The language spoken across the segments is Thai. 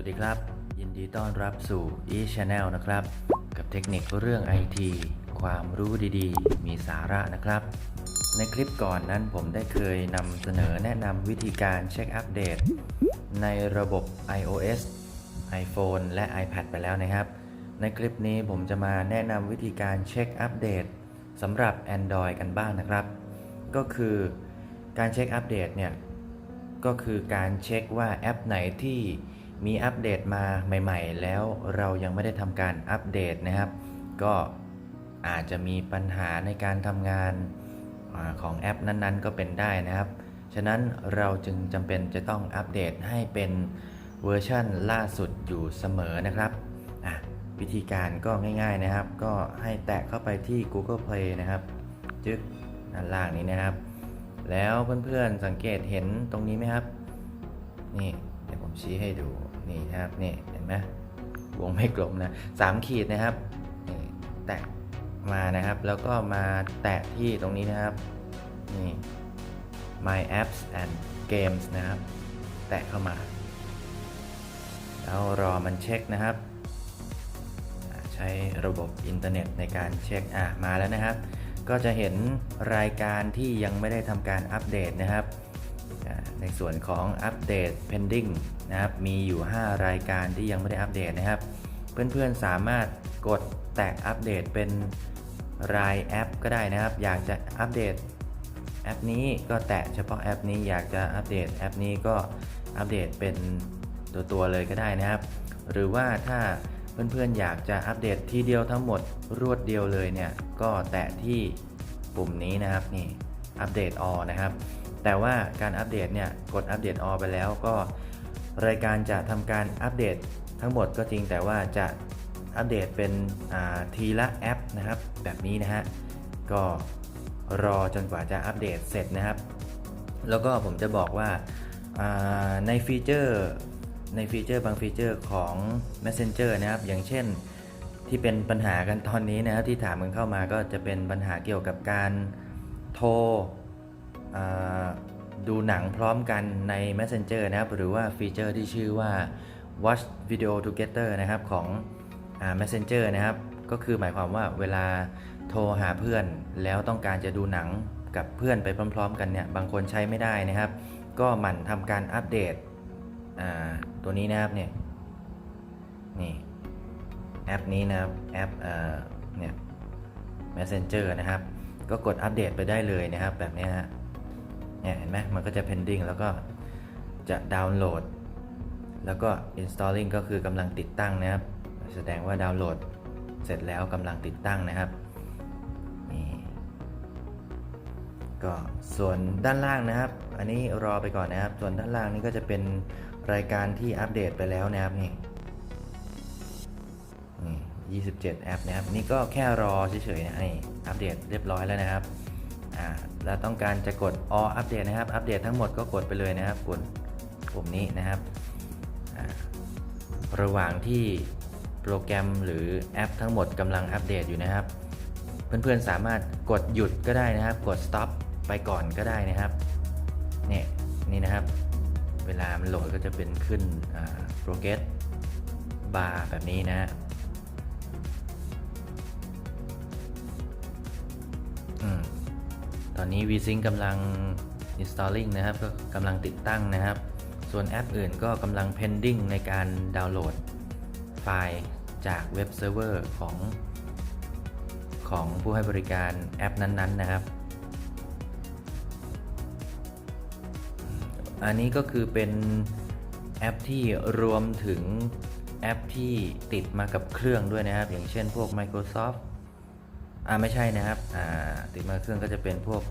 วัสดีครับ ยินดีต้อนรับสู่ e Channel นะครับ กับเทคนิคเรื่อง IT ความรู้ดีๆ มีสาระนะครับ ในคลิปก่อนนั้นผมได้เคยนำเสนอแนะนำวิธีการเช็คอัปเดต ในระบบ iOS iPhone และ iPad ไปแล้วนะครับ ในคลิปนี้ผมจะมาแนะนำวิธีการเช็คอัปเดตสำหรับ Android กันบ้างนะครับ ก็คือการเช็คอัปเดตเนี่ยก็คือการเช็คว่าแอปไหนที่ มีอัปเดตมาใหม่ ๆ แล้วเรายังไม่ได้ทำการอัปเดตนะครับ ก็อาจจะมีปัญหาในการทำงานอของแอปนั้นๆ ก็เป็นได้นะครับ ฉะนั้นเราจึงจำเป็นจะต้องอัปเดตให้เป็นเวอร์ชั่นล่าสุดอยู่เสมอนะครับวิธีการก็ง่าย ๆนะครับ ก็ให้แตะเข้าไปที่ Google Play นะครับ จึ๊กด้านล่างนี้นะครับ แล้วเพื่อนๆสังเกตเห็นตรงนี้ไหมครับ นี่ เดี๋ยวผมชี้ให้ดู นี่นะครับนี่เห็นไหมวงไม่กลมนะสามขีดนะครับนี่แตะมานะครับ แล้วก็มาแตะที่ตรงนี้นะครับนี่ my apps and games นะครับ แตะเข้ามา แล้วรอมันเช็คนะครับ ใช้ระบบอินเทอร์เน็ตในการเช็คอะมาแล้วนะครับ ก็จะเห็นรายการที่ยังไม่ได้ทำการอัปเดตนะครับ ในส่วนของอัปเดต pending นะครับ มีอยู่ 5 รายการที่ยังไม่ได้อัปเดตนะครับ เพื่อนๆสามารถกดแตะอัปเดตเป็นรายแอป ก็ได้นะครับ อยากจะอัปเดตแอปนี้ก็แตะเฉพาะแอปนี้อยากจะอัปเดตแอปนี้ก็อัปเดตเป็นตัวตัวๆเลยก็ได้นะครับ หรือว่าถ้าเพื่อนๆอยากจะอัปเดตทีเดียวทั้งหมดรวดเดียวเลยเนี่ยก็แตะที่ปุ่มนี้นะครับนี่อัปเดต all นะครับ แต่ว่าการอัปเดตเนี่ยกดอัปเดต all ไปแล้วก็รายการจะทำการอัปเดตทั้งหมดก็จริงแต่ว่าจะอัปเดตเป็นทีละแอปนะครับ แบบนี้นะฮะก็รอจนกว่าจะอัปเดตเสร็จนะครับ แล้วก็ผมจะบอกว่าาในฟีเจอร์ในฟีเจอร์บางฟีเจอร์ของ Messenger นะครับ อย่างเช่นที่เป็นปัญหากันตอนนี้นะครับที่ถามกันเข้ามาก็จะเป็นปัญหาเกี่ยวกับการโทร ดูหนังพร้อมกันใน Messenger นะครับ หรือว่าฟีเจอร์ที่ชื่อว่า Watch Video Together นะครับของอ Messenger นะครับ ก็คือหมายความว่าเวลาโทรหาเพื่อน แล้วต้องการจะดูหนังกับเพื่อนไปพร้อม ๆ กันเนี่ย บางคนใช้ไม่ได้นะครับ ก็หมั่นทำการอัปเดตตัวนี้นะครับเนี่ยนี่แอปนี้นะครับแอปเนี่ย Messenger นะครับ ก็กดอัปเดตไปได้เลยนะครับแบบนี้ฮะ เนี่ยเห็นไหมมันก็จะ pending แล้วก็จะดาวน์โหลด แล้วก็ installing ก็คือกำลังติดตั้งนะครับ แสดงว่าดาวน์โหลดเสร็จแล้วกำลังติดตั้งนะครับนี่ก็ส่วนด้านล่างนะครับ อันนี้รอไปก่อนนะครับ ส่วนด้านล่างนี่ก็จะเป็นรายการที่อัปเดตไปแล้วนะครับนี่นี่27 แอปนะครับนี่ก็แค่รอเฉยๆนะนี่อัปเดตเรียบร้อยแล้วนะครับ อ่าแล้วต้องการจะกด all อัปเดตนะครับ อัปเดตทั้งหมดก็กดไปเลยนะครับกดปุ่มนี้นะครับ ระหว่างที่โปรแกรมหรือแอปทั้งหมดกำลังอัปเดตอยู่นะครับ เพื่อนๆสามารถกดหยุดก็ได้นะครับ กด stop ไปก่อนก็ได้นะครับเนี่ยนี่นะครับ เวลามันโหลดก็จะเป็นขึ้น progress bar แบบนี้นะอืม ตอนนี้ VSync กำลัง installing นะครับ ก็กำลังติดตั้งนะครับ ส่วนแอปอื่นก็กำลัง pending ในการดาวน์โหลดไฟล์จากเว็บเซิร์ฟเวอร์ของ ของผู้ให้บริการแอปนั้นๆนะครับ อันนี้ก็คือเป็นแอปที่รวมถึงแอปที่ติดมากับเครื่องด้วยนะครับ อย่างเช่นพวก Microsoft อ่าไม่ใช่นะครับอ่าติดมาเครื่องก็จะเป็นพวก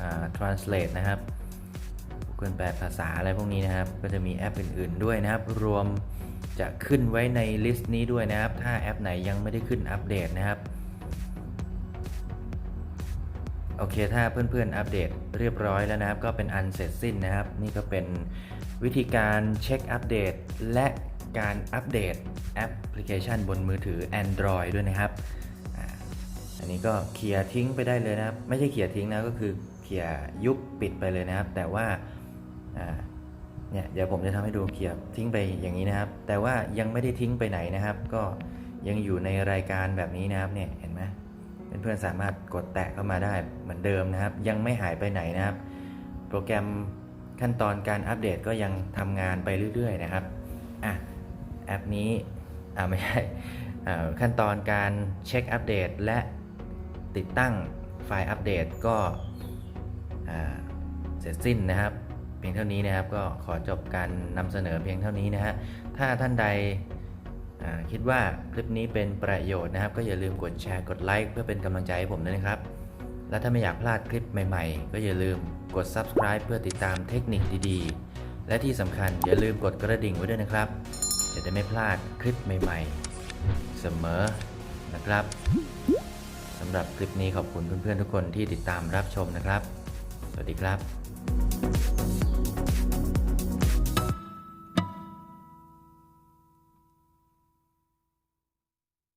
อ่า translate นะครับ Google แปลภาษาอะไรพวกนี้นะครับ ก็จะมีแอปอื่น ๆ ด้วยนะครับ รวมจะขึ้นไว้ในลิสต์นี้ด้วยนะครับ ถ้าแอปไหนยังไม่ได้ขึ้นอัปเดตนะครับโอเค ถ้าเพื่อนๆ อัปเดตเรียบร้อยแล้วนะครับ ก็เป็นอันเสร็จสิ้นนะครับ นี่ก็เป็นวิธีการเช็คอัปเดต และการอัปเดตแอปพลิเคชันบนมือถือ Android ด้วยนะครับ อันนี้ก็เคลียร์ทิ้งไปได้เลยนะครับ ไม่ใช่เคลียร์ทิ้งนะก็คือเคลียร์ยุบปิดไปเลยนะครับ แต่ว่าเนี่ยเดี๋ยวผมจะทำให้ดูเขียทิ้งไปอย่างนี้นะครับ แต่ว่ายังไม่ได้ทิ้งไปไหนนะครับ ก็ยังอยู่ในรายการแบบนี้นะครับเนี่ยเห็นไหมเพื่อนๆสามารถกดแตะเข้ามาได้เหมือนเดิมนะครับ ยังไม่หายไปไหนนะครับ โปรแกรมขั้นตอนการอัปเดตก็ยังทำงานไปเรื่อย ๆ นะครับอะแอปนี้อ่าไม่ใช่อ่าขั้นตอนการเช็คอัปเดตและ ติดตั้งไฟล์อัปเดตก็เสร็จสิ้นนะครับ เพียงเท่านี้นะครับก็ขอจบการนำเสนอเพียงเท่านี้นะฮะถ้าท่านใดคิดว่าคลิปนี้เป็นประโยชน์นะครับ ก็อย่าลืมกดแชร์กดไลค์เพื่อเป็นกำลังใจให้ผมด้วยนะครับ และถ้าไม่อยากพลาดคลิปใหม่ๆ ก็อย่าลืมกด subscribe เพื่อติดตามเทคนิคดีๆ และที่สำคัญอย่าลืมกดกระดิ่งไว้ด้วยนะครับ จะได้ไม่พลาดคลิปใหม่ๆ เสมอนะครับ สำหรับคลิปนี้ขอบคุณเพื่อนๆทุกคนที่ติดตามรับชมนะครับ สวัสดีครับ